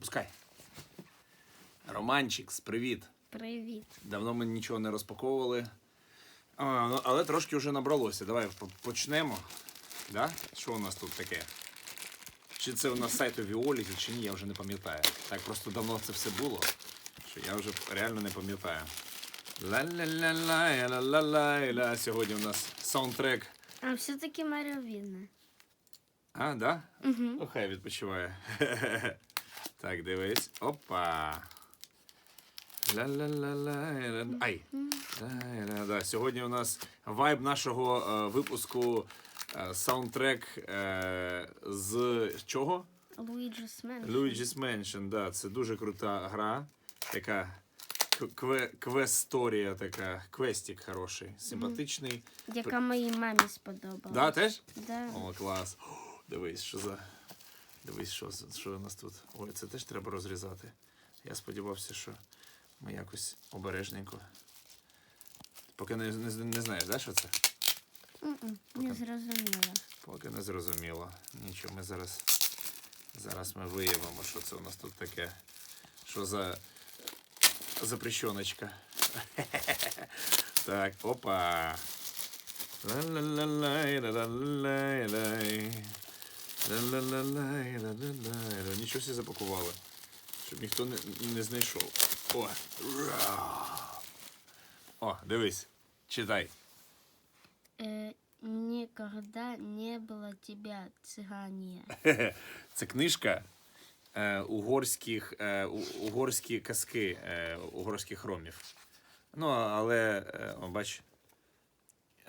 Пускай. Романчикс, привіт. Привіт. Давно ми нічого не розпаковували. А, ну, але трошки вже набралося. Давай почнемо. Да? Що у нас тут таке? Чи це у нас сайт у Віоліті, чи ні, я вже не пам'ятаю. Так просто давно це все було, що я вже реально не пам'ятаю. Ла-ла-ла-ла, ла-ла-ла-ла. Сьогодні у нас саундтрек. А все-таки Маріо видно. А, да? Угу. Ну, хай відпочиває. Так, дивись. Опа. Ла-ла-ла-ла. Ай. Да. Сьогодні у нас вайб нашого е, випуску е, саундтрек е, з чого? Luigi's Mansion. Luigi's Mansion, да, це дуже крута гра. Така кве- квесторія, така, квестик хороший, симпатичний. Яка моїй мамі сподобалась. Да, теж? Да. О, клас. О, дивись, що за. Дивись, що, що у нас тут. Ой, це теж треба розрізати. Я сподівався, що ми якось обережненько. Поки не, не, не знаєш, да, що це? М-м, Не зрозуміла. Поки не зрозуміло. Нічого, ми зараз. Зараз ми виявимо, що це у нас тут таке. Що за запрещеночка. Так, опа. Ла-ла-ла-лай, ла-ла-ла-лай. Ла-ла-ла-лай, ла-ла-лай. Нічого всі запакували. Щоб ніхто не, не знайшов. О. О, дивись. Читай. Е, Ніколи не було тебе, цигання. Це книжка е, угорських, е, угорські казки е, угорських ромів. Ну, але, е, бач.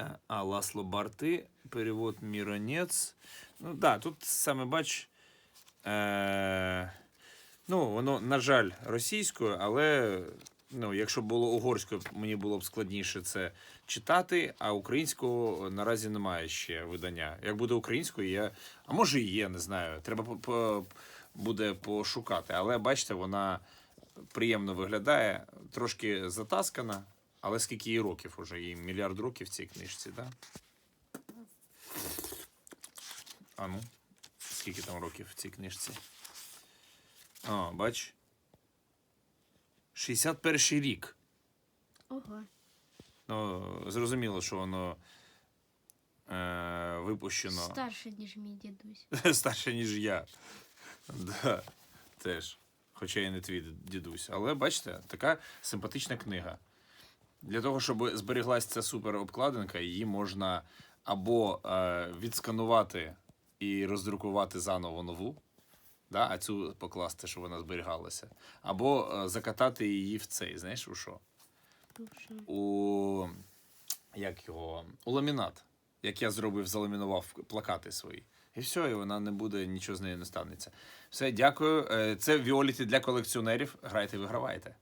Е, А Ласло Барти, перевод Міронець. Ну, да, тут саме бач. Е, ну, воно, на жаль, російською, але ну, якщо було угорською, мені було б складніше це читати, а українського наразі немає ще видання. Як буде українською, я. А може і є, не знаю. Треба по- буде пошукати. Але бачите, вона приємно виглядає, трошки затаскана, але скільки їй років уже? Їй мільярд років в цій книжці, так? Да? А ну, скільки там років в цій книжці? А, бач. 61 рік. Ого. Ну, зрозуміло, що воно е, випущено Старше, ніж мій дідусь. старше, ніж я. Да, теж. Хоча я не твій дідусь. Але бачите, така симпатична книга. Для того, щоб зберіглася ця супер обкладинка, її можна або е, відсканувати і роздрукувати заново нову, да, а цю покласти, щоб вона зберігалася, або е, закатати її в цей, знаєш, у що? У як його у ламінат, як я зробив, заламінував плакати свої. І все, і вона не буде, нічого з нею не станеться. Все, дякую. Е, Це Віоліті для колекціонерів. Грайте, вигравайте.